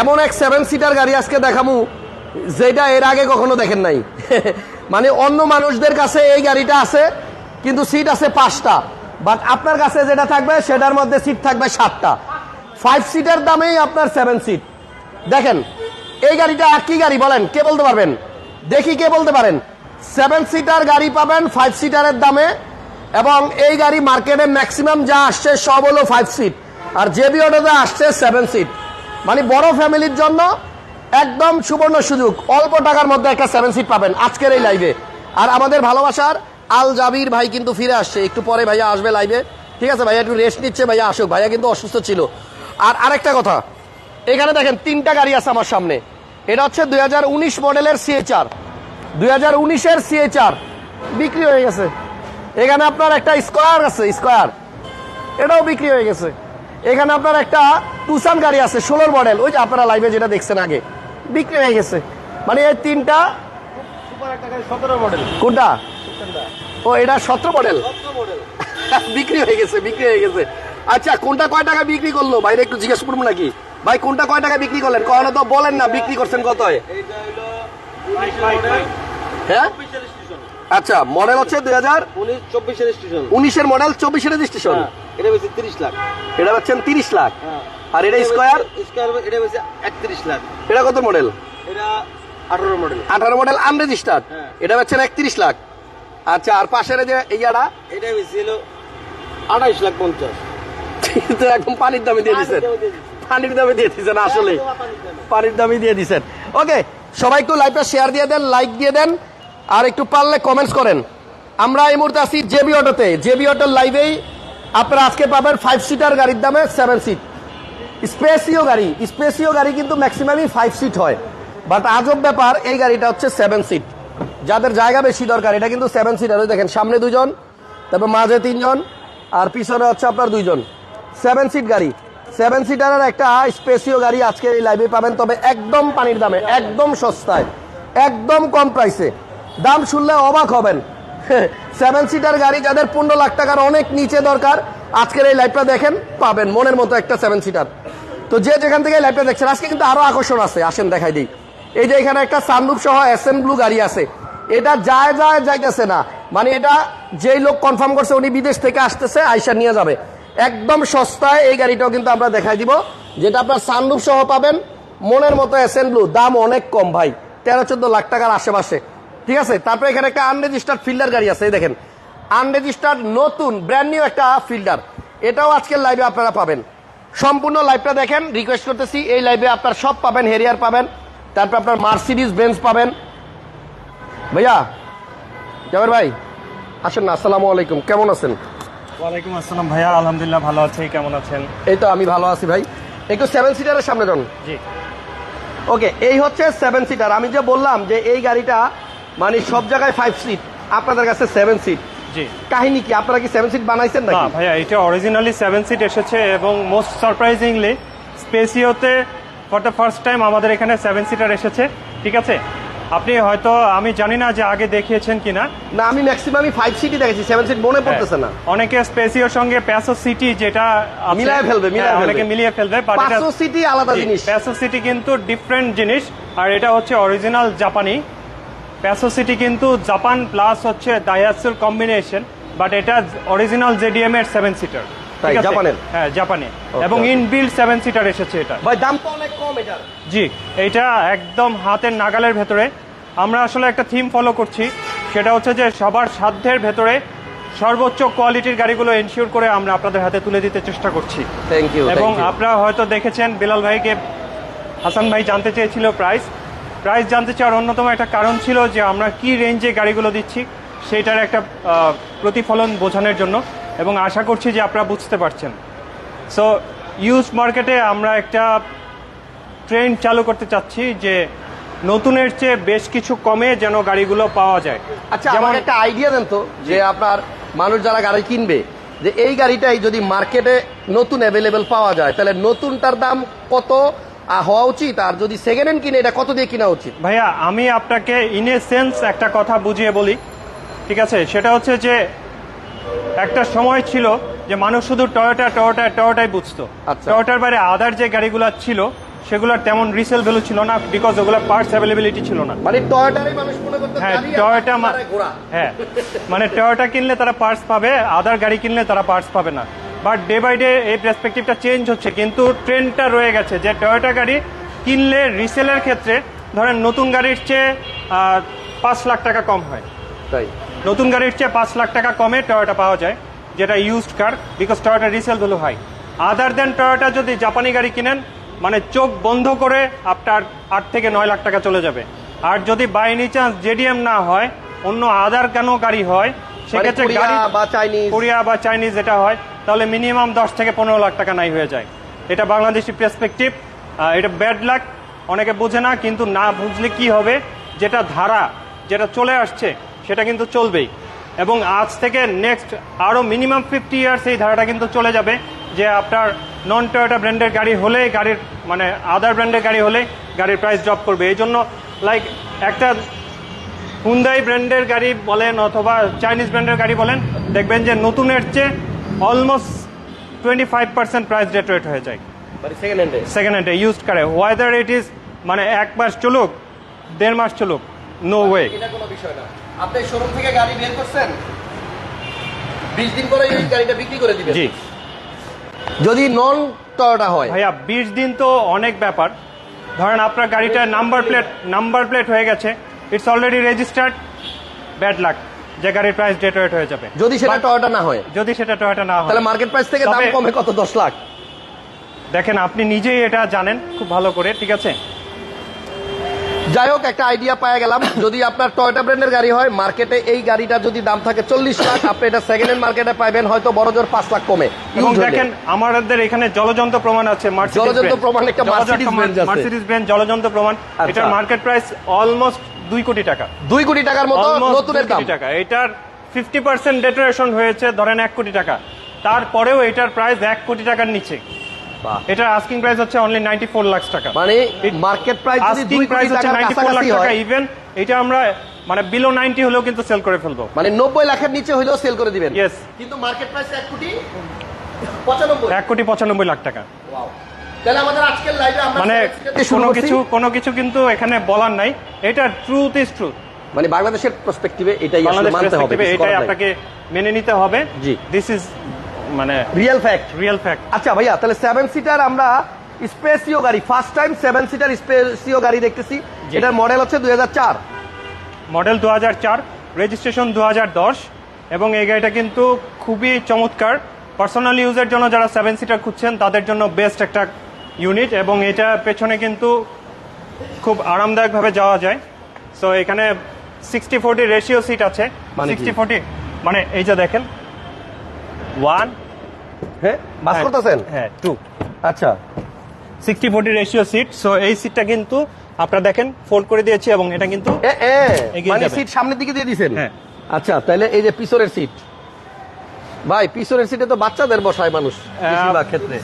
এমন এক seven seater গাড়ি আজকে দেখামু, যেটা এর আগে কখনো দেখেন নাই। মানে অন্য মানুষদের কাছে এই গাড়িটা আছে, কিন্তু সিট আছে পাঁচটা। বাট আপনার কাছে যেটা থাকবে, সেটার মধ্যে সিট থাকবে সাতটা। ফাইভ সিটের দামেই আপনার সেভেন সিট দেখেন, এই গাড়িটা আর কি গাড়ি বলেন? কে বলতে পারবেন? দেখি কে বলতে পারেন। সেভেন সিটার গাড়ি পাবেন ফাইভ সিটারের দামে, এবং এই গাড়ি মার্কেটে ম্যাক্সিমাম যা আসছে সব হলো ফাইভ সিট আর জেবি অটোতে আসছে সেভেন সিট মানে বড় ফ্যামিলির জন্য একদম সুবর্ণ সুযোগ। অল্প টাকার মধ্যে একটা সেভেন সিট পাবেন আজকের এই লাইভে আর আমাদের ভালোবাসার আল জাবির ভাই কিন্তু ফিরে আসছে। একটু পরে ভাইয়া আসবে লাইভে ঠিক আছে, ভাইয়া একটু রেস্ট নিচ্ছে, ভাইয়া আসুক। ভাইয়া কিন্তু অসুস্থ ছিল। আর আরেকটা কথা, এখানে দেখেন তিনটা গাড়ি আছে আমার সামনে। এটা হচ্ছে দু হাজার উনিশ মডেলের সিএচআর দুই হাজার উনিশের সিএচআর বিক্রি হয়ে গেছে। এখানে আপনার একটা স্কোয়ার আছে স্কোয়ার এটাও বিক্রি হয়ে গেছে। এখানে আপনার একটা টুসান গাড়ি আছে ষোলোর মডেল। ওই যে আপনারা লাইভে যেটা দেখছেন আগে বিক্রি হয়ে গেছে। মানে এই তিনটা মডেল। কোনটা? ও এটা সতেরো মডেল? বিক্রি হয়ে গেছে বিক্রি হয়ে গেছে। আচ্ছা কোনটা কয় টাকা বিক্রি করল? বাইরে একটু জিজ্ঞেস করব নাকি? ভাই কোনটা কয় টাকা বিক্রি করলেন? কখনো তো বলেন না বিক্রি করছেন কত হ্যাঁ? আচ্ছা মডেল হচ্ছে দুই হাজার উনিশের মডেল চব্বিশের রেজিস্ট্রেশন হ্যাঁ, এটা বেশি তিরিশ লাখ। এটা হচ্ছেন তিরিশ লাখ। হ্যাঁ। আর এটা স্কোয়ার? স্কোয়ার এটা বেশি একত্রিশ লাখ। এটা কত মডেল? এটা আঠারো মডেল। আঠারো মডেল আনরেজিস্টার্ড হ্যাঁ। এটা হচ্ছেন একত্রিশ লাখ। আচ্ছা আর পাশের যে এইয়াটা এটা বেশি হলো আঠাইশ লাখ পঞ্চাশ। তো একদম পানির দামে দিয়ে দিচ্ছেন পানির দামে দিয়ে দিচ্ছেন আসলে পানির দামে। দিয়ে দিচ্ছেন ওকে সবাই একটু লাইভটা শেয়ার দিয়ে দেন লাইক দিয়ে দেন আর একটু পারলে কমেন্টস করেন। আমরা এই মুহূর্তে আছি জেবি অটোতে জেবি অটোর লাইভেই আপনারা আজকে পাবেন ফাইভ সিটার গাড়ির দামে সেভেন সিট স্পেসিও গাড়ি। স্পেসিও গাড়ি কিন্তু ম্যাক্সিমামই ফাইভ সিট হয়। বাট আজব ব্যাপার, এই গাড়িটা হচ্ছে সেভেন সিট যাদের জায়গা বেশি দরকার, এটা কিন্তু সেভেন সিটার দেখেন, সামনে দুজন তারপর মাঝে তিনজন, আর পিছনে হচ্ছে আপনার দুইজন। সেভেন সিট গাড়ি। সেভেন সিটারের একটা স্পেসিও গাড়ি আজকে এই লাইভে পাবেন, তবে একদম পানির দামে, একদম সস্তায়, একদম কম প্রাইসে দাম শুনলে অবাক হবেন। সেভেন সিটার গাড়ি যাদের পনেরো লাখ টাকার অনেক নিচে দরকার, আজকের এই লাইভটা দেখেন, পাবেন মনের মতো একটা সেভেন সিটার তো যে যেখান থেকে এই লাইভটা দেখছেন, আজকে কিন্তু আরও আকর্ষণ আছে, আসেন দেখাই দিই। এই যে এখানে একটা সানরুফ সহ এস এম ব্লু গাড়ি আছে। এটা যায় যায়, যাইতেছে না। মানে এটা যেই লোক কনফার্ম করছে, উনি বিদেশ থেকে আসতেছে, আইসা নিয়ে যাবে। একদম সস্তায় এই গাড়িটাও কিন্তু আমরা দেখাই দিব, যেটা আপনার সানরুফ সহ পাবেন। মনের মতো এস এম ব্লু দাম অনেক কম ভাই। তেরো, চোদ্দ লাখ টাকার আশেপাশে। ঠিক আছে? তারপরে এখানে একটা আনরেজিস্টার্ড ফিল্ডার গাড়ি আছে এই দেখেন। আনরেজিস্টার্ড নতুন ব্র্যান্ড নিউ একটা ফিল্ডার এটাও আজকের লাইভে আপনারা পাবেন। সম্পূর্ণ লাইভটা দেখেন রিকোয়েস্ট করতেছি এই লাইভে আপনার সব পাবেন হেরিয়ার পাবেন তারপর আপনার মার্সিডিজ বেঞ্চ পাবেন। ভাইয়া জাবের ভাই আসেন না আসসালামু আলাইকুম কেমন আছেন? ওয়ালাইকুম আসসালাম ভাইয়া আলহামদুলিল্লাহ ভালো আছি কেমন আছেন? এই তো আমি ভালো আছি ভাই। একটু সেভেন সিটারের সামনে যান। জি। ওকে এই হচ্ছে সেভেন সিটার আমি যে বললাম যে এই গাড়িটা মানে সব জায়গায় ফাইভ সিট আপনাদের কাছে সেভেন সিট জি। কাহিনী কি? আপনারা কি সেভেন সিট বানাইছেন না ভাইয়া এটা অরিজিনালি সেভেন সিট এসেছে এবং মোস্ট সারপ্রাইজিংলি স্পেসিওতে ফর দ্য ফার্স্ট টাইম আমাদের এখানে সেভেন সিটার এসেছে ঠিক আছে? আপনি হয়তো আমি জানি না যে আগে দেখিয়েছেন কিনা। না আমি ম্যাক্সিমামই ফাইভ সিটই দেখেছি সেভেন সিট মনে পড়তেছে না। হ্যাঁ, অনেকে স্পেসিওর সঙ্গে প্যাসো সিটি যেটা মিলায়ে ফেলবে, মিলায়ে হ্যাঁ, অনেকে মিলিয়ে ফেলবে পাঁচশো সিটি আলাদা জিনিস। প্যাসো সিটি কিন্তু ডিফারেন্ট জিনিস আর এটা হচ্ছে অরিজিনাল জাপানি প্যাসো সিটি কিন্তু জাপান প্লাস হচ্ছে দায়াসুর কম্বিনেশন বাট এটা অরিজিনাল জেডিএম এর সেভেন সিটার জাপানের? হ্যাঁ জাপানে এবং ইনবিল্ড সেভেন সিটার এসেছে এটা। ভাই দাম তো অনেক কম এটার। জি এইটা একদম হাতের নাগালের ভেতরে। আমরা আসলে একটা থিম ফলো করছি সেটা হচ্ছে যে সবার সাধ্যের ভেতরে সর্বোচ্চ কোয়ালিটির গাড়িগুলো এনশিওর করে আমরা আপনাদের হাতে তুলে দিতে চেষ্টা করছি। থ্যাংক ইউ এবং আপনারা হয়তো দেখেছেন বিলাল ভাইকে হাসান ভাই জানতে চেয়েছিল প্রাইস প্রাইস জানতে চাওয়ার অন্যতম একটা কারণ ছিল যে আমরা কি রেঞ্জে গাড়িগুলো দিচ্ছি সেটার একটা প্রতিফলন বোঝানোর জন্য এবং আশা করছি যে আপনারা বুঝতে পারছেন। সো ইউজ মার্কেটে আমরা একটা ট্রেন্ড চালু করতে চাচ্ছি যে নতুনের চেয়ে বেশ কিছু কমে যেন গাড়িগুলো পাওয়া যায়। আচ্ছা আমাকে একটা আইডিয়া দেন তো যে আপনার মানুষ যারা গাড়ি কিনবে যে এই গাড়িটাই যদি মার্কেটে নতুন অ্যাভেলেবেল পাওয়া যায় তাহলে নতুনটার দাম কত হওয়া উচিত। আর যদি সেকেন্ড হ্যান্ড কিনে এটা কত দিয়ে কিনা উচিত? ভাইয়া আমি আপনাকে ইন এ সেন্স একটা কথা বুঝিয়ে বলি ঠিক আছে? সেটা হচ্ছে যে একটা সময় ছিল যে মানুষ শুধু টয়োটা টয়োটা টয়োটাই বুঝতো। আচ্ছা। টয়োটার বাইরে আদার যে গাড়িগুলো ছিল সেগুলোর তেমন রিসেল ভ্যালু ছিল না বিকজ ওগুলো পার্টস অ্যাভেলেবিলিটি ছিল না। মানে টয়োটারই মানুষ মনে করতো হ্যাঁ টয়োটা হ্যাঁ। মানে টয়োটা কিনলে তারা পার্টস পাবে আদার গাড়ি কিনলে তারা পার্টস পাবে না। বাট ডে বাই ডে এই পার্সপেক্টিভটা চেঞ্জ হচ্ছে। কিন্তু ট্রেন্ডটা রয়ে গেছে যে টয়োটা গাড়ি কিনলে রিসেলের ক্ষেত্রে ধরেন নতুন গাড়ির চেয়ে পাঁচ লাখ টাকা কম হয়। তাই? নতুন গাড়ির চেয়ে পাঁচ লাখ টাকা কমে টয়োটা পাওয়া যায় যেটা used car because Toyota resale value high other than Toyota যদি জাপানি গাড়ি কিনেন মানে চোখ বন্ধ করে আপনার আট থেকে নয় লাখ টাকা চলে যাবে। আর যদি বাই এনি চান্স জেডিএম না হয় অন্য আদার কেন গাড়ি হয় সেক্ষেত্রে কোরিয়া গাড়ি বা চাইনিজ কোরিয়া বা চাইনিজ যেটা হয় তাহলে মিনিমাম দশ থেকে পনেরো লাখ টাকা নাই হয়ে যায়। এটা বাংলাদেশি পার্সপেক্টিভ এটা ব্যাড লাক অনেকে বোঝে না কিন্তু না বুঝলে কি হবে? যেটা ধারা যেটা চলে আসছে সেটা কিন্তু চলবেই। এবং আজ থেকে নেক্সট আরও মিনিমাম ফিফটি ইয়ার্স এই ধারাটা কিন্তু চলে যাবে যে আপনার নন টয়োটা ব্র্যান্ডের গাড়ি হলে গাড়ির মানে আদার ব্র্যান্ডের গাড়ি হলে গাড়ির প্রাইস ড্রপ করবে। এই জন্য লাইক একটা হুন্দাই ব্র্যান্ডের গাড়ি বলেন অথবা চাইনিজ ব্র্যান্ডের গাড়ি বলেন দেখবেন যে নতুনের চেয়ে almost twenty five percent price rate rate হয়ে যায় সেকেন্ড হ্যান্ডে সেকেন্ড হ্যান্ডে ইউজ করে ওয়েদার ইট ইজ মানে এক মাস চলুক দেড় মাস চলুক নো ওয়ে এটা কোনো বিষয় না। আপনি শোরুম থেকে গাড়ি বের করছেন বিশ দিন পরে এই গাড়িটা বিক্রি করে দিবেন। জি। যদি নন টয়োটা হয়? ভাইয়া বিশ দিন তো অনেক ব্যাপার। ধরেন আপনার গাড়িটা নাম্বার প্লেট নাম্বার প্লেট হয়ে গেছে। It's already registered bad luck যে গাড়ির প্রাইস ডেট রেট হয়ে যাবে। যদি সেটা টয়োটা না হয়। যদি সেটা টয়োটা না হয়। তাহলে মার্কেট প্রাইস থেকে দাম কমে কত? দশ লাখ। দেখেন আপনি নিজেই এটা জানেন। খুব ভালো করে ঠিক আছে? যাই হোক একটা আইডিয়া পাওয়া গেলাম। যদি আপনার টয়োটা ব্র্যান্ডের গাড়ি হয় মার্কেটে এই গাড়িটা যদি দাম থাকে চল্লিশ লাখ আপনি এটা সেকেন্ড হ্যান্ড মার্কেটে পাবেন হয়তো বড় জোর পাঁচ লাখ কমে। এবং দেখেন আমাদের এখানে জলযন্ত্র প্রমাণ আছে জলযন্ত্র প্রমাণ একটা। মার্সিডিজ বেঞ্চ জলযন্ত্র প্রমাণ। এটার মার্কেট প্রাইস অলমোস্ট দুই কোটি টাকা। দুই কোটি টাকার মতো নতুনের দাম। টাকা। এটার ফিফটি পার্সেন্ট ডেটোরেশন হয়েছে ধরেন এক কোটি টাকা। তারপরেও এটার প্রাইস এক কোটি টাকার নিচে। এটার আস্কিং প্রাইস হচ্ছে অনলি নাইনটি ফোর লাখ টাকা। মানে মার্কেট প্রাইস যদি asking price crore four lakh কাছাকাছি টাকা হয় ইভেন এটা আমরা মানে বিলো নাইনটি হলেও কিন্তু সেল করে ফেলব। মানে নব্বই লাখের নিচে হইলেও সেল করে দিবেন. কিন্তু মার্কেট প্রাইস এক কোটি পঁচানব্বই। এক কোটি পঁচানব্বই লাখ টাকা. মানে কোনো কিছু কোনো কিছু কিন্তু এখানে বলার নাই। এটা ট্রুথ ইজ ট্রুথ মানে বাংলাদেশের পার্সপেক্টিভে এটাই মানতে হবে এটাই আপনাকে মেনে নিতে হবে। জি। দিস ইজ মানে রিয়েল ফ্যাক্ট রিয়েল ফ্যাক্ট আচ্ছা ভাইয়া তাহলে সেভেন সিটার আমরা স্পেসিও গাড়ি first time seven seater Spacio গাড়ি দেখতেছি। এটার মডেল হচ্ছে দুই হাজার চার। মডেল দু চার রেজিস্ট্রেশন দু হাজার দশ এবং এই গাড়িটা কিন্তু খুবই চমৎকার। পার্সোনাল ইউজের জন্য যারা সেভেন সিটার খুঁজছেন তাদের জন্য বেস্ট একটা ইউনিট এবং এটা পেছনে কিন্তু খুব আরামদায়কভাবে যাওয়া যায়। সো এখানে সিক্সটি ফোরটি রেশিও সিট আছে। মানে সিক্সটি ফোরটি মানে এই যে দেখেন। ওয়ান হ্যাঁ বাস করতেছেন? হ্যাঁ টু আচ্ছা। Sixty forty ratio seat so এই সিটটা কিন্তু আপনারা দেখেন ফোল্ড করে দিয়েছি এবং এটা কিন্তু মানে সিট সামনের দিকে দিয়ে দিছেন হ্যাঁ। আচ্ছা তাহলে এই যে পিছনের সিট ভাই পিছনের সিটে তো বাচ্চাদের বসায় মানুষ বেশিরভাগ ক্ষেত্রে।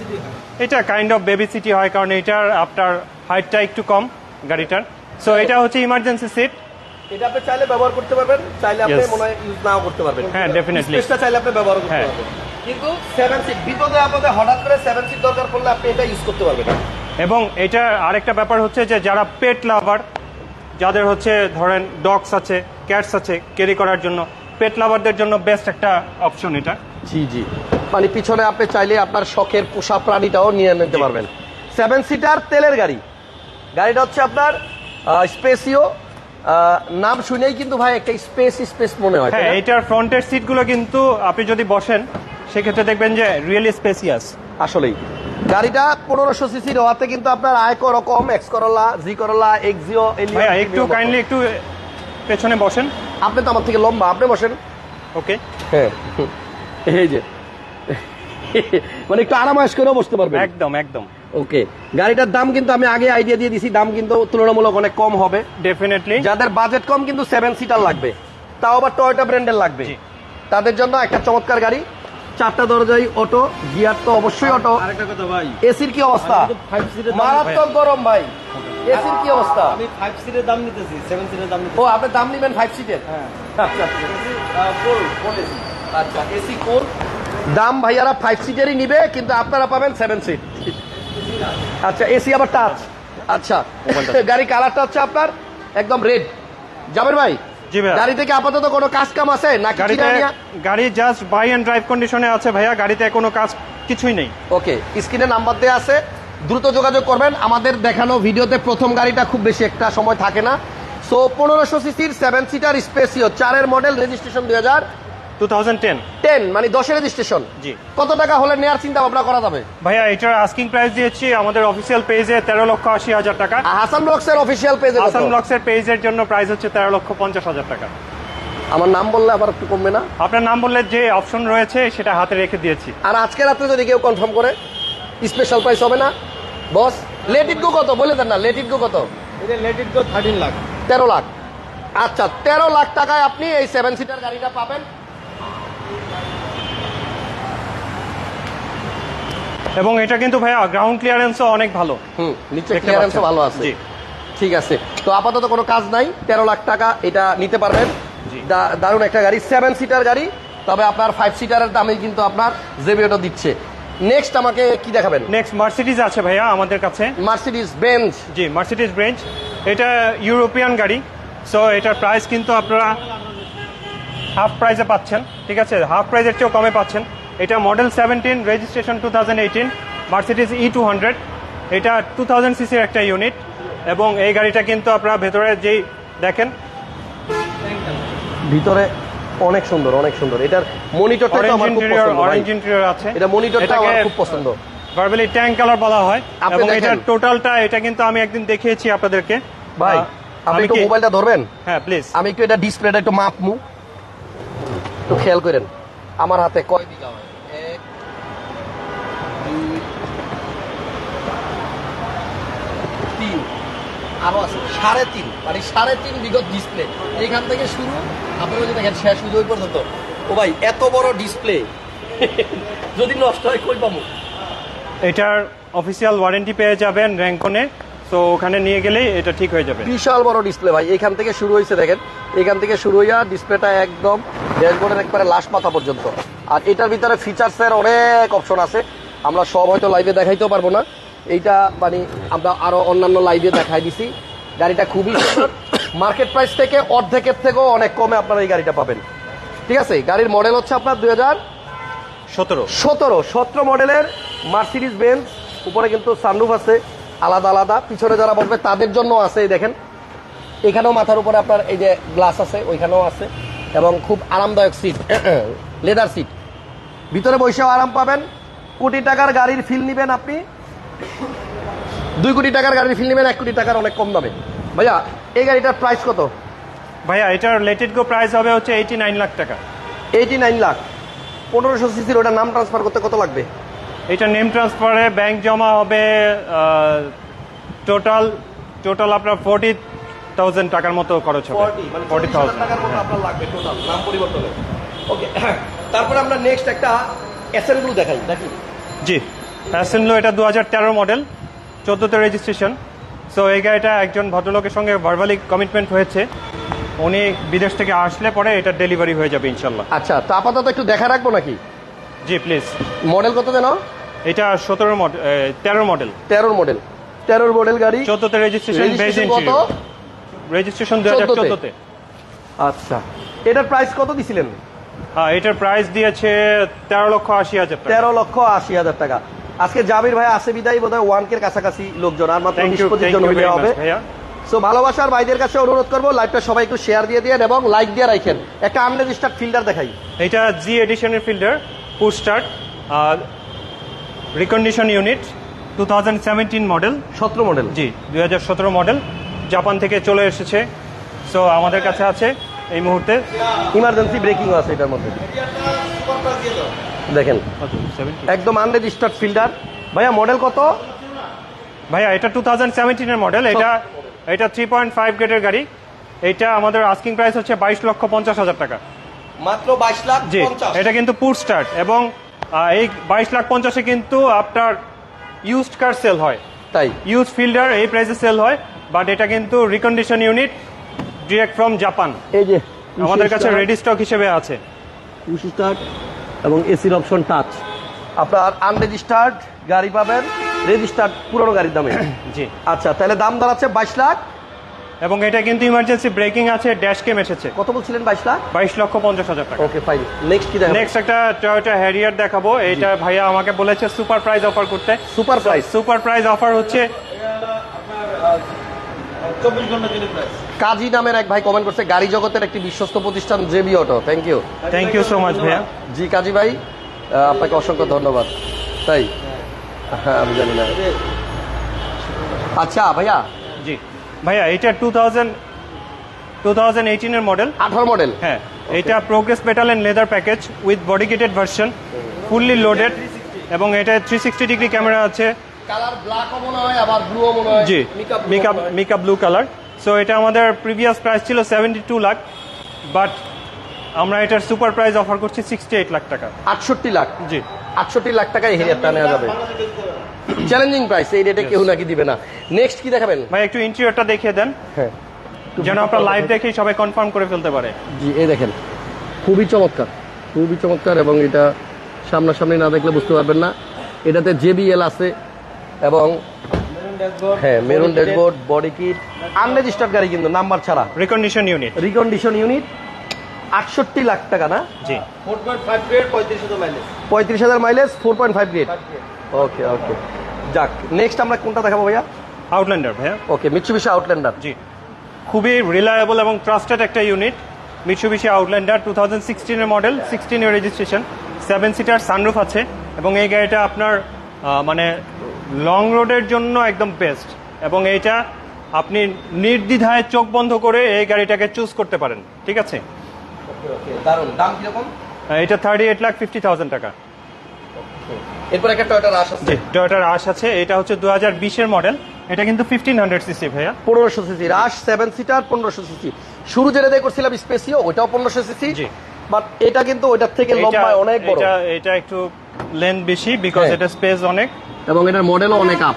এটা কাইন্ড অফ বেবি সিটি হয় কারণ এটার আপনার হাইটটা একটু কম গাড়িটার। সো এটা হচ্ছে ইমার্জেন্সি সিট এটা আপনি চাইলে ব্যবহার করতে পারবেন চাইলে আপনি মনে হয় ইউজ নাও করতে পারবেন। হ্যাঁ, definitely. স্পেসটা চাইলে আপনি ব্যবহার করতে হ্যাঁ। পারবেন। কিন্তু সেভেন সিট বিপদে আপদে হঠাৎ করে সেভেন সিট দরকার পড়লে আপনি এটা ইউজ করতে পারবেন। এবং এটা আরেকটা ব্যাপার হচ্ছে যে যারা পেট লাভার যাদের হচ্ছে ধরেন ডগস আছে ক্যাটস আছে ক্যারি করার জন্য পেট লাভারদের জন্য বেস্ট একটা অপশন এটা। জি জি। মানে পিছনে আপনি চাইলে আপনার শখের পোষা প্রাণীটাও নিয়ে নিতে পারবেন। সেভেন সিটার তেলের গাড়ি। গাড়িটা হচ্ছে আপনার স্পেসিও নাম শুনেই কিন্তু ভাই একটা স্পেস স্পেস মনে হয় হ্যাঁ এটার ফ্রন্টের সিটগুলো কিন্তু আপনি যদি বসেন সেক্ষেত্রে দেখবেন যে রিয়েলি স্পেসিয়াস আসলেই। গাড়িটা পনেরোশো সিসির হওয়াতে কিন্তু আপনার আয়কর রকম এক্স করলা জি করলা এক্সিও একটু কাইন্ডলি একটু পেছনে বসেন। আপনি তো আমার থেকে লম্বা আপনি বসেন। ওকে। হ্যাঁ। এই যে। মানে একটু আরামায়স করেও বসতে পারবেন। একদম একদম। ওকে। গাড়িটার দাম কিন্তু আমি আগে আইডিয়া দিয়ে দিছি দাম কিন্তু তুলনামূলক অনেক কম হবে। ডেফিনেটলি যাদের বাজেট কম কিন্তু সেভেন সিটার লাগবে। তাও আবার টয়টা ব্র্যান্ডের লাগবে। তাদের জন্য একটা চমৎকার গাড়ি। চারটা দরজাই অটো গিয়ার তো অবশ্যই অটো। আরেকটা কথা ভাই। এসির কি অবস্থা? মারাত্মক গরম ভাই। এসির কি অবস্থা? আমি ফাইভ সিটের দাম নিতেছি সেভেন সিটের দাম ও আপনি দাম নেবেন ফাইভ সিটের হ্যাঁ। আচ্ছা আচ্ছা। এসি কোর দাম ভাইয়ারা ফাইভ সিটেরই নিবে কিন্তু আপনারা পাবেন সেভেন সিট আচ্ছা এসি আবার টাচ আচ্ছা গাড়ি কালারটা হচ্ছে আপনার একদম রেড যাবেন ভাই। গাড়ি থেকে আপাতত কোনো কাজ কাম আছে? না গাড়িতে গাড়ি জাস্ট বাই অ্যান্ড ড্রাইভ কন্ডিশনে আছে ভাইয়া গাড়িতে কোনো কাজ কিছুই নেই। ওকে স্ক্রিনে নাম্বার দেওয়া আছে দ্রুত যোগাযোগ করবেন। আমাদের দেখানো ভিডিওতে প্রথম গাড়িটা খুব বেশি একটা সময় থাকে না। সো পনেরোশো সিসির সেভেন সিটার স্পেসিও চারের মডেল রেজিস্ট্রেশন দুই হাজার। হাজার টু থাউজেন্ড টেন টেন মানে দশের রেজিস্ট্রেশন জি। কত টাকা হলে নেওয়ার চিন্তা ভাবনা করা যাবে? ভাইয়া এটার আস্কিং প্রাইস দিয়েছি আমাদের অফিসিয়াল পেজে তেরো লক্ষ আশি হাজার টাকা। হাসান ব্লগসের অফিসিয়াল পেজে আসাম ব্লগসের পেজের জন্য প্রাইস হচ্ছে তেরো লক্ষ পঞ্চাশ হাজার টাকা। আমার নাম বললে আবার একটু কমবে না? আপনার নাম বললে যে অপশন রয়েছে সেটা হাতে রেখে দিয়েছি। আর আজকে রাত্রে যদি কেউ কনফার্ম করে স্পেশাল প্রাইস হবে না? বস লেট ইট গো কত? বলে দেন না লেট ইট গো কত? এটা let it go thirteen lakh. তেরো লাখ। আচ্ছা তেরো লাখ টাকায় আপনি এই সেভেন সিটার গাড়িটা পাবেন। এবং এটা কিন্তু ভাইয়া গ্রাউন্ড ক্লিয়ারেন্সও অনেক ভালো। হুম নিচে ক্লিয়ারেন্সও ভালো আছে। ঠিক আছে। তো আপাতত কোনো কাজ নাই তেরো লাখ টাকা এটা নিতে পারবেন। দারুণ একটা গাড়ি সেভেন সিটার গাড়ি তবে আপনার ফাইভ সিটারের দামে কিন্তু আপনার জেবিওটা দিচ্ছে। নেক্সট আমাকে কি দেখাবেন? নেক্সট মার্সিডিজ আছে ভাইয়া আমাদের কাছে। Mercedes Benz G Mercedes Benz এটা ইউরোপিয়ান গাড়ি। সো এটার প্রাইস কিন্তু আপনারা হাফ প্রাইসে পাচ্ছেন। ঠিক আছে? হাফ প্রাইসের চেয়েও কমে পাচ্ছেন। এটা model seventeen registration two thousand eighteen Mercedes E two hundred এটা টু থাউজেন্ড সিসির একটা ইউনিট এবং এই গাড়িটা কিন্তু আপনারা ভেতরে যেই দেখেন ভিতরে অনেক সুন্দর অনেক সুন্দর। এটার মনিটরটা অরেঞ্জ আমার খুব পছন্দ অরেঞ্জ ইন্টেরিয়র আছে। এটা মনিটরটা আমার খুব পছন্দ। ভার্বালি ট্যাঙ্ক কালার বলা হয়। এবং। এটার টোটালটা এটা কিন্তু আমি একদিন দেখিয়েছি আপনাদেরকে। ভাই আপনি একটু মোবাইলটা ধরবেন? হ্যাঁ প্লিজ আমি একটু এটা ডিসপ্লেটা একটু মাপমু। একটু খেয়াল করেন। আমার হাতে কয় বিঘা হয় এক দুই তিন আরও আছে সাড়ে তিন মানে সাড়ে তিন বিগত ডিসপ্লে এইখান থেকে শুরু আপনারা যদি দেখেন শেষ ওই পর্যন্ত। ও ভাই এত বড় ডিসপ্লে যদি নষ্ট হয় কই পাবো? এটার অফিসিয়াল ওয়ারেন্টি পেয়ে যাবেন র্যাঙ্কনে। তো ওখানে নিয়ে গেলেই এটা ঠিক হয়ে যাবে। বিশাল বড় ডিসপ্লে ভাই। এখান থেকে শুরু হয়েছে দেখেন। এখান থেকে শুরু হইয়া ডিসপ্লেটা একদম ড্যাশবোর্ডের একবারে লাস্ট মাথা পর্যন্ত। আর এটার ভিতরে ফিচার্সের অনেক অপশন আছে। আমরা সব হয়তো লাইভে দেখাইতেও পারব না। এইটা মানে আমরা আরও অন্যান্য লাইভে দেখাই দিছি। গাড়িটা খুবই সুন্দর। মার্কেট প্রাইস থেকে অর্ধেকের থেকেও অনেক কমে আপনারা এই গাড়িটা পাবেন। ঠিক আছে? গাড়ির মডেল হচ্ছে আপনার দুই হাজার সতেরো। সতেরো। সতেরো মডেলের মার্সিডিস বেঞ্চ উপরে কিন্তু সানরুফ আছে। আলাদা আলাদা। পিছনে যারা বসবে তাদের জন্য আছে এই দেখেন। এখানেও মাথার উপরে আপনার এই যে গ্লাস আছে ওইখানেও আছে। এবং খুব আরামদায়ক সিট লেদার সিট ভিতরে বসেও আরাম পাবেন। কোটি টাকার গাড়ির ফিল নেবেন আপনি। দুই কোটি টাকার গাড়ির ফিল নেবেন এক কোটি টাকার অনেক কম দামে। ভাইয়া এই গাড়িটার প্রাইস কত? ভাইয়া এটার লেটেড গো প্রাইস হবে হচ্ছে এইটি নাইন লাখ টাকা। Eighty nine lakh. পনেরোশো সিসির ওটার নাম ট্রান্সফার করতে কত লাগবে? এটা নেম ট্রান্সফারে ব্যাংক জমা হবে টোটাল টোটাল আপনার ফোর্টি থাউজেন্ড টাকার মতো খরচ হবে। মানে ফোর্টি থাউজেন্ড টাকার মতো আপনার লাগবে টোটাল নাম পরিবর্তনে ওকে তারপরে আমরা নেক্সট একটা অ্যাসেম্বল দেখাই দেখি জি। অ্যাসেম্বলো এটা দু হাজার তেরো মডেল চোদ্দোতে রেজিস্ট্রেশন সো এই গাড়িটা একজন ভদ্রলোকের সঙ্গে ভার্বালি কমিটমেন্ট হয়েছে। উনি বিদেশ থেকে আসলে পরে এটা ডেলিভারি হয়ে যাবে ইনশাল্লাহ। আচ্ছা তো আপাতত একটু দেখা রাখব নাকি? জি প্লিজ মডেল কত যেন? এটা সতেরো মডেল তেরো মডেল। তেরোর মডেল। তেরোর মডেল গাড়ি। চোদ্দোতে রেজিস্ট্রেশন রেজিস্ট্রেশন দু হাজার 14 তে? চোদ্দোতে। আচ্ছা। এটার প্রাইস কত দিছিলেন? হ্যাঁ এটার প্রাইস দিয়েছে তেরো লক্ষ আশি হাজার তেরো লক্ষ আশি হাজার টাকা। আজকে জাবির ভাই আসে বিদায় বোধ হয় ওয়ান কের কাছাকাছি লোকজন আর মাত্র বিশ পঁচিশ জন হইলে হবে। সো ভালোবাসার ভাইদের কাছে অনুরোধ করব লাইভটা সবাই একটু শেয়ার দিয়ে দিয়ে এবং লাইক দিয়ে রাখেন। একটা আনরেজিস্টার্ড ফিল্ডার দেখাই। এটা G এডিশনের Fielder push start recondition unit two thousand seventeen model সতেরো মডেল জি দুই হাজার সতেরো মডেল জাপান থেকে চলে এসেছে। সো আমাদের কাছে আছে এই মুহূর্তে। ইমার্জেন্সি ব্রেকিং আছে এটার মধ্যে। দেখেন। একদম আনরেজিস্টার্ড ফিল্ডার ভাইয়া মডেল কত? ভাইয়া এটা টু থাউজেন্ড সেভেন্টিনের মডেল এটা এটা থ্রি পয়েন্ট ফাইভ গ্রেডের গাড়ি। এটা আমাদের আস্কিং প্রাইস হচ্ছে বাইশ লক্ষ পঞ্চাশ হাজার টাকা। মাত্র বাইশ লাখ জি এটা কিন্তু পুর স্টার্ট এবং এই বাইশ লাখ পঞ্চাশে কিন্তু আপনার ইউজড কার সেল হয়। তাই। ইউজ ফিল্ডার এই প্রাইসে সেল হয়। বাট এটা কিন্তু recondition unit direct from Japan এই যে আমাদের কাছে রেডি স্টক হিসেবে আছে। স্টার্ট এবং এসির অপশন টাচ আপনার আনরেজিস্টার্ড গাড়ি পাবেন রেজিস্টার্ড পুরনো গাড়ির দামে। জি। আচ্ছা তাহলে দাম দাঁড়াচ্ছে বাইশ লাখ। এবং এটা কিন্তু ইমার্জেন্সি ব্রেকিং আছে ড্যাশ কেম এসেছে। কত বলছিলেন বাইশ লাখ? বাইশ লক্ষ পঞ্চাশ হাজার টাকা। ওকে ফাইন নেক্সট কি দেখেন নেক্সট একটা টয়োটা হ্যারিয়ার দেখাবো। এটা ভাইয়া আমাকে বলেছে সুপার প্রাইজ অফার করতে। Super prize super prize offer হচ্ছে চব্বিশ ঘণ্টা দিনে প্রাইস কাজী নামের এক ভাই কমেন্ট করছে গাড়ি জগতের একটি বিশ্বস্ত প্রতিষ্ঠান JB Auto. Thank you thank you so much ভাইয়া। জি কাজী ভাই আপনাকে অসংখ্য ধন্যবাদ। তাই? হ্যাঁ আমি জানি না। আচ্ছা ভাইয়া। জি। ভাইয়া এটা টু থাউজেন্ড টু থাউজেন্ড এইটিনের মডেল আঠারো মডেল হ্যাঁ এটা progress metal and leather package with body kitted version fully loaded এবং এটা থ্রি সিক্সটি ডিগ্রি ক্যামেরা আছে। কালার ব্ল্যাকও মনে হয় আবার ব্লুও মনে হয়। জি Makeup blue মেকআপ মনে মেকআপ ব্লু কালার সো এটা আমাদের প্রিভিয়াস প্রাইস ছিল সেভেন্টি টু লাখ বাট আমরা এটার সুপার প্রাইস অফার করছি সিক্সটি এইট লাখ টাকা। আটষট্টি লাখ। জি। আটষট্টি লাখ টাকায় হেরিয়ারটা নেওয়া যাবে। চ্যালেঞ্জিং প্রাইস এই রেটে কেউ নাকি দিবে না। নেক্সট কি দেখাবেন? ভাই একটু ইন্টেরিয়রটা দেখিয়ে দেন। হ্যাঁ। যেন আপনার লাইভ দেখেই সবাই কনফার্ম করে ফেলতে পারে। জি এই দেখেন। খুবই চমৎকার। খুবই চমৎকার এবং এটা সামনাসামনি না দেখলে বুঝতে পারবেন না। এটাতে জেবিএল আছে। এবং হ্যাঁ maroon dashboard body kit unregistered গাড়ি কিন্তু নাম্বার ছাড়া। রিকন্ডিশন ইউনিট রিকন্ডিশন ইউনিট আটষট্টি লাখ টাকা না? জি। ফোর পয়েন্ট ফাইভ গ্রেড পঁয়ত্রিশ হাজার মাইলেজ পঁয়ত্রিশ হাজার mileage four point five grade okay okay যাক নেক্সট আমরা কোনটা দেখাবো ভাইয়া? আউটল্যান্ডার ভাইয়া। ওকে মিৎসুবিশি আউটল্যান্ডার জি। খুবই রিলায়েবল এবং ট্রাস্টেড একটা unit Mitsubishi Outlander two thousand সিক্সটিনের model সিক্সটিনের রেজিস্ট্রেশন সেভেন সিটার সানরুফ আছে। এবং এই গাড়িটা আপনার মানে লং রোডের জন্য একদম বেস্ট এবং এইটা আপনি নির্দ্বিধায় চোখ বন্ধ করে এই গাড়িটাকে চুজ করতে পারেন। ঠিক আছে? দারুণ দাম কীরকম? এটা thirty eight lakh fifty thousand টাকা এরপর একটা টয়টা রাশ আছে। টয়োটার আশ আছে। এটা হচ্ছে দু হাজার বিশের মডেল এটা কিন্তু ফিফটিন হান্ড্রেড সিসি ভাইয়া। পনেরোশো সিসি রাশ সেভেন সিটার পনেরোশো সিসি শুরু যেটা দিয়ে করছিলাম স্পেসিও ওইটাও পনেরোশো সিসি জি। বাট এটা কিন্তু ওইটার থেকে এটা লম্বায় অনেক বড়। এটা এটা একটু লেন্থ বেশি বিকজ হ্যাঁ। এটা স্পেস অনেক। এবং এটার মডেলও অনেক আপ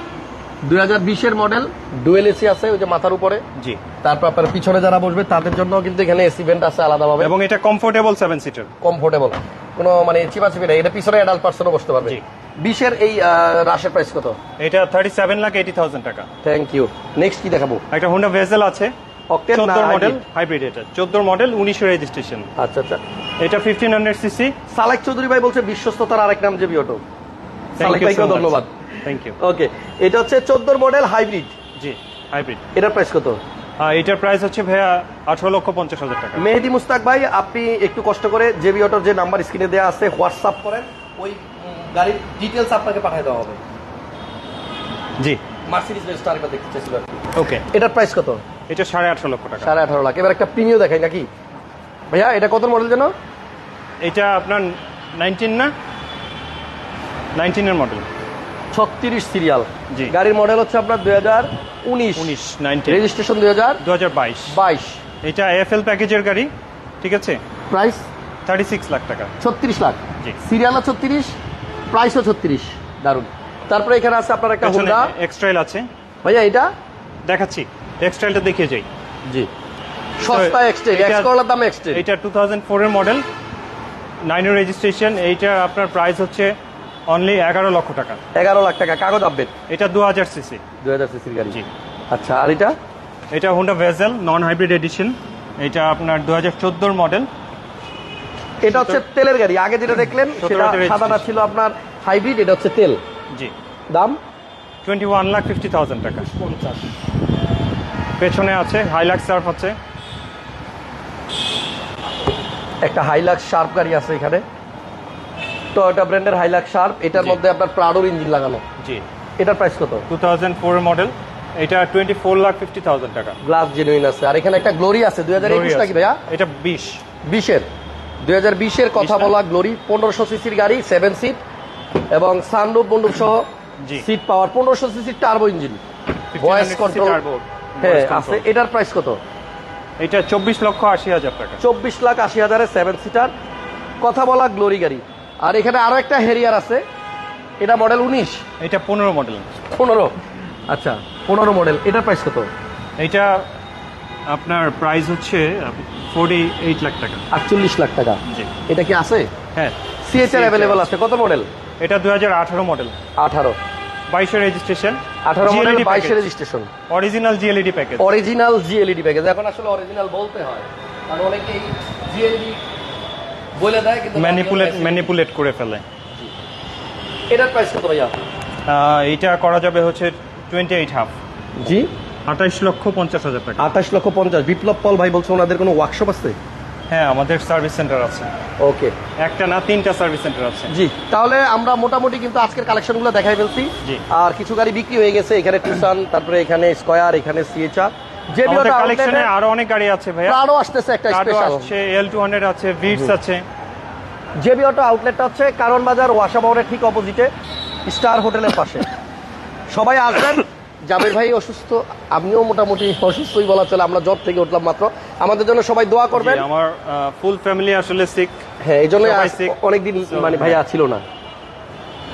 দুই হাজার বিশের মডেল ডুয়েল এসি আছে ওই যে মাথার উপরে। জি। তারপর আপনার পিছনে যারা বসবে তাদের জন্য কিন্তু এখানে এসি ভেন্ট আছে আলাদাভাবে। এবং এটা কমফোর্টেবল সেভেন সিটার কমফোর্টেবল কোনো মানে চিপাচিপি নেই। এটা পিছনে অ্যাডাল্ট পার্সনও বসতে পারবে। জি। বিশের এই আহ, রাশের প্রাইস কত? এটা thirty seven lakh eighty thousand টাকা। থ্যাংক ইউ নেক্সট কি দেখাবো? একটা হোন্ডা ভেসেল আছে। অক্টেন চোদ্দোর মডেল হাইব্রিড এটা। চোদ্দোর মডেল উনিশশো রেজিস্ট্রেশন আচ্ছা আচ্ছা। এটা fifteen hundred CC Salek Chowdhury ভাই বলছে বিশ্বস্ততার আরেক নাম জেবি অটো সালেক ভাইকেও ধন্যবাদ। থ্যাংক ইউ ওকে এটা হচ্ছে চোদ্দোর মডেল হাইব্রিড জি হাইব্রিড এটার প্রাইস কত? এটার প্রাইস হচ্ছে ভাইয়া আঠারো লক্ষ পঞ্চাশ হাজার টাকা। মেহেদি মুস্তাক ভাই আপনি একটু কষ্ট করে জেবি অটোর যে নাম্বার স্ক্রিনে দেওয়া আছে হোয়াটসঅ্যাপ করেন। ওই গাড়ির ডিটেলস আপনাকে পাঠিয়ে দেওয়া হবে। জি। মার্সিডিজ বেঞ্জটা আরেকবার দেখতে চাইছিল আর কি। ওকে এটার প্রাইস কত? এটা সাড়ে আঠারো লক্ষ টাকা। সাড়ে আঠারো লাখ। এবার একটা প্রিমিয় দেখাই নাকি? ভাইয়া এটা কত মডেল যেন? এটা আপনার নাইনটিন না? নাইনটিনের মডেল ছত্রিশ সিরিয়াল জি। গাড়ির মডেল হচ্ছে আপনার দুই হাজার উনিশ। উনিশ নাইনটিন রেজিস্ট্রেশন দুই হাজার দু হাজার বাইশ। বাইশ। এটা এফএল প্যাকেজের গাড়ি ঠিক আছে? প্রাইস থার্টি সিক্স লাখ টাকা। ছত্রিশ লাখ। জি। সিরিয়ালও ছত্রিশ প্রাইসও ছত্রিশ। দারুণ তারপরে এখানে আছে আপনার একটা হুন্ডা এক্সট্রাইল আছে। ভাইয়া এটা? দেখাচ্ছি। এক্সট্রাইলটা দেখিয়ে যাই। জি। সস্তা এক্সটেল এক্স করলার দাম এক্সটেল এটা টু থাউজেন্ড ফোরের মডেল নাইনের রেজিস্ট্রেশন এইটা আপনার প্রাইস হচ্ছে অনলি এগারো লক্ষ টাকা। এগারো লাখ টাকা কাগজ আপডেট এটা দু হাজার সিসি দুই হাজার সিসির গাড়ি। জি। আচ্ছা আর এটা? এটা Honda Vezel non hybrid edition এটা আপনার দু হাজার চোদ্দোর মডেল এটা হচ্ছে তেলের গাড়ি। আগে যেটা দেখলেন সেটা সাদাটা ছিল আপনার হাইব্রিড এটা হচ্ছে তেল। জি। দাম? Twenty one lakh fifty thousand টাকা পেছনে আছে হাইলাক্স সার্ফ আছে। একটা হাইলাক্স শার্প গাড়ি আছে এখানে। টয়োটা ব্র্যান্ডের হাইলাক্স শার্প এটার মধ্যে আপনার প্রাডোর ইঞ্জিন লাগানো। জি। এটার প্রাইস কত? টু থাউজেন্ড ফোরের মডেল এটা twenty four lakh fifty thousand টাকা। গ্লাস জেনুইন আছে। আর এখানে একটা গ্লোরি আছে দুই হাজার একুশ নাকি ভাইয়া? এটা বিশ। বিশের। দুই হাজার বিশের কথা বলা গ্লোরি পনেরোশো সিসির গাড়ি সেভেন সিট এবং সানরুফ বন্ডুপ সহ জি। সিট পাওয়ার পনেরোশো সিসির টার্বো ইঞ্জিন ভয়েস কন্ট্রোল হ্যাঁ আছে। এটার প্রাইস কত? এটা চব্বিশ লক্ষ আশি হাজার টাকা। চব্বিশ লাখ আশি হাজারের সেভেন সিটার কথা বলা গ্লোরি গাড়ি। আর এখানে আরও একটা হেরিয়ার আছে। এটা মডেল উনিশ? এটা পনেরো মডেল পনেরো? আচ্ছা পনেরো মডেল এটার প্রাইস কত? এটা আপনার প্রাইস হচ্ছে ফোর্টি এইট লাখ টাকা। আটচল্লিশ লাখ টাকা। এটা কি আছে? হ্যাঁ। সিএচআর অ্যাভেলেবল আছে। কত মডেল এটা দু হাজার আঠারো মডেল আঠারো। বাইশের রেজিস্ট্রেশন আঠারো মডেল বাইশের registration original G L E D package original G L E D package এখন আসলে অরিজিনাল বলতে হয়। কারণ অনেকেই জিএলইডি বলে দেয় কিন্তু ম্যানিপুলেট ম্যানিপুলেট করে ফেলে। এটার প্রাইস কত ভাইয়া? এইটা করা যাবে হচ্ছে টোয়েন্টি এইট হাফ জি। আঠাইশ লক্ষ পঞ্চাশ হাজার টাকা। আঠাশ লক্ষ পঞ্চাশ। বিপ্লব পল ভাই বলছে ওনাদের কোনো ওয়ার্কশপ আছে? হ্যাঁ আমাদের সার্ভিস সেন্টার আছে। ওকে একটা না তিনটা সার্ভিস সেন্টার আছে। জি তাহলে আমরা মোটামুটি কিন্তু আজকের কালেকশনগুলো দেখাই ফেলছি। আর কিছু গাড়ি বিক্রি হয়ে গেছে এখানে টুসান তারপরে এখানে স্কয়ার এখানে সিএচআর আমাদের কালেকশনে আরও অনেক গাড়ি আছে ভাইয়া। আরও আসতেছে একটা স্পেশাল টু হান্ড্রেড আছে ভিটস আছে। জেবি অটো আউটলেটটা হচ্ছে কারণ বাজার ওয়াসা ভবনের ঠিক অপোজিটে স্টার হোটেলের পাশে। সবাই আসবেন জাবের ভাই অসুস্থ আমিও মোটামুটি অসুস্থই বলা চলে আমরা জ্বর থেকে উঠলাম মাত্র। আমাদের জন্য সবাই দোয়া করবেন। আমার ফুল ফ্যামিলি আসলে সিক হ্যাঁ এই জন্য। অনেকদিন মানে ভাইয়া ছিল না।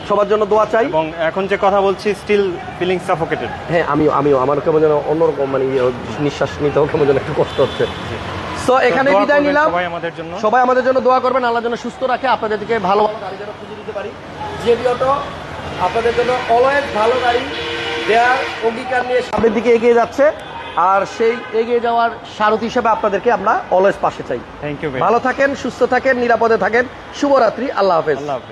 সবার জন্য দোয়া চাই। এবং এখন যে কথা বলছি স্টিল ফিলিং সাফোকেটেড হ্যাঁ আমিও আমিও আমার কেমন যেন অন্যরকম মানে ইয়ে, নিঃশ্বাস নিতেও কেমন যেন একটু কষ্ট হচ্ছে। তো এখানে বিদায় নিলাম। সবাই আমাদের জন্য। সবাই আমাদের জন্য দোয়া করবেন আল্লাহ যেন সুস্থ রাখে আপনাদেরকে ভালো ভালো গাড়ি যেন খুঁজে দিতে পারি। জেবি অটো আপনাদের জন্য অলওয়েজ ভালো গাড়ি। দেওয়ার অঙ্গীকার নিয়ে সামনের দিকে এগিয়ে যাচ্ছে আর সেই এগিয়ে যাওয়ার সারথি হিসেবে আপনাদেরকে আমরা অলওয়েজ পাশে চাই। থ্যাংক ইউ ভালো থাকেন সুস্থ থাকেন নিরাপদে থাকেন। শুভরাত্রি আল্লাহ হাফেজ। আল্লাহ হাফেজ।